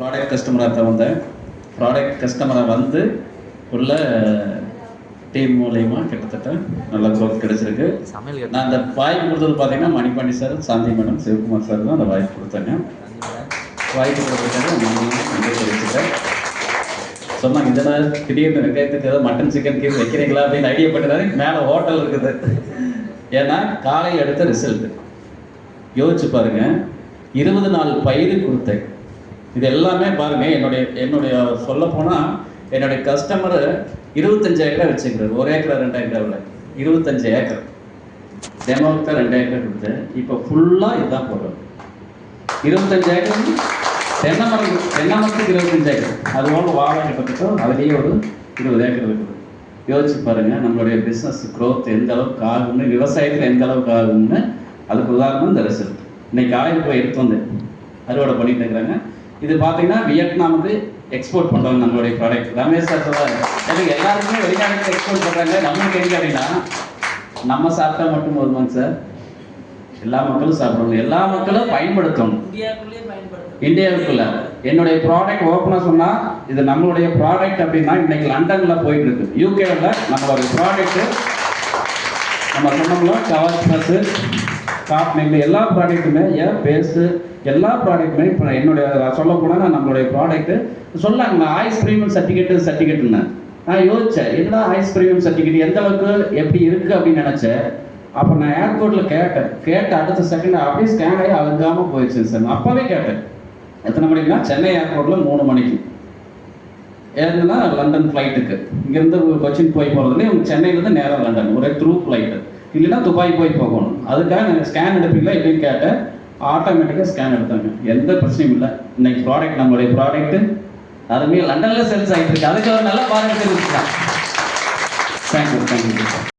Product கஸ்டமராக வந்தேன் product கஸ்டமராக வந்து உள்ள டீம் மூலயமா கிட்டத்தட்ட நல்ல க்ரோத் கிடைச்சிருக்கு. நான் அந்த வாய்ப்பு கொடுத்தது பார்த்தீங்கன்னா Manipandi sir Shanthi madam Sivakumar sir தான் அந்த வாய்ப்பு கொடுத்தாங்க. வாய்ப்பு நன்றி தெரிவிச்சுக்கிறேன். சொன்னாங்க இந்த நேரம் திடீர்னு வெங்காயத்துக்கு ஏதாவது மட்டன் சிக்கன் கீஸ் வைக்கிறீங்களா அப்படின்னு ஐடியா பண்ணிட்டாரு மேலே ஹோட்டல் இருக்குது. ஏன்னா காலை எடுத்த ரிசல்ட் யோசிச்சு பாருங்க. இருபது நாள் பயிர் கொடுத்தேன். இது எல்லாமே பாருங்க என்னுடைய என்னுடைய சொல்ல போனால் என்னுடைய கஸ்டமர் இருபத்தஞ்சு ஏக்கரை வச்சுக்கிறார் ஒரு ஏக்கரா ரெண்டு ஏக்கராவில் இருபத்தஞ்சு ஏக்கர் டெமோவுக்கு தான் ரெண்டு ஏக்கர் கொடுத்தேன். இப்போ ஃபுல்லாக இதுதான் போடுறோம். இருபத்தஞ்சு ஏக்கர் தென்னை மரம் தென்னை மரத்துக்கு இருபத்தஞ்சு ஏக்கர் அது போல வாழை கிட்டத்தட்ட அதுலேயே ஒரு இருபது ஏக்கர் இருக்குது யோசிச்சு பாருங்க நம்மளுடைய பிஸ்னஸ் க்ரோத் எந்த அளவுக்கு ஆகும்னு விவசாயத்தில் எந்த அளவுக்கு ஆகும்னு அதுக்கு உதாரணம் இந்த ரிசல்ட் இன்னைக்கு காலையில் போய் எடுத்து வந்து அறுவடை பண்ணிட்டு இருக்கிறாங்க. இது பார்த்தீங்கன்னா வியட்நாமுக்கு எக்ஸ்போர்ட் பண்ணுறாங்க நம்மளுடைய ப்ராடக்ட் ரமேஷ் சார் எனக்கு எல்லாருக்குமே வெளிநாட்டுக்கு எக்ஸ்போர்ட் பண்ணுறாங்க நம்மளுக்கு எங்க அப்படின்னா நம்ம சாப்பிட்டா மட்டும் போதுமாங்க சார் எல்லா மக்களும் சாப்பிடணும். எல்லா மக்களும் பயன்படுத்தணும். இந்தியாவுக்குள்ள. என்னுடைய ப்ராடக்ட் ஓப்பனாக சொன்னா இது நம்மளுடைய ப்ராடக்ட் அப்படின்னா இன்னைக்கு லண்டன்ல போயிட்டு இருக்கு யூகேல நம்மளுடைய ப்ராடக்ட் நம்ம சொன்னோம்ல கவர் ப்ளஸ் காட்னிங் எல்லா ப்ராடக்ட்டுமே ஏன் பேஸ்ட்டு எல்லா ப்ராடக்ட்டுமே இப்போ என்னுடைய சொல்ல போனால் நம்மளுடைய ப்ராடக்ட்டு சொல்லாங்க நான் ஆய்ஸ் சர்டிஃபிகேட் சர்டிஃபிகேட்னு நான் யோசித்தேன் என்ன ஐஸ் ப்ரீமியம் சர்டிஃபிகேட் எந்த அளவுக்கு எப்படி இருக்குது அப்படின்னு நினச்சேன். அப்போ நான் ஏர்போர்ட்டில் கேட்டேன். கேட்ட அடுத்த செகண்ட் அப்படியே ஸ்கேன் ஆகி அழுகாமல் போயிடுச்சு சார் நான் அப்போவே கேட்டேன். எத்தனை மணிக்குனா சென்னை ஏர்போர்ட்டில் மூணு மணிக்கு. ஏன்னா லண்டன் ஃப்ளைட்டுக்கு இங்கேருந்து கொச்சின் போய் போகிறதுல சென்னையிலேருந்து நேராக லண்டன் ஒரே த்ரூ ஃப்ளைட்டு இல்லைன்னா துபாய் போய் போகணும். அதுக்காக நாங்கள் ஸ்கேன் எடுப்பீங்களா எப்படின்னு கேட்டேன். ஆட்டோமேட்டிக்காக ஸ்கேன் எடுத்தாங்க. எந்த பிரச்சனையும் இல்லை. இன்னைக்கு ப்ராடக்ட் நம்மளுடைய ப்ராடக்ட்டு அதுமே லண்டனில் சேல்ஸ் ஆகிட்டு இருக்கு. அதுக்கு ஒரு நல்ல ப்ராடக்ட் இருந்துச்சுதான் தேங்க்யூ தேங்க்யூ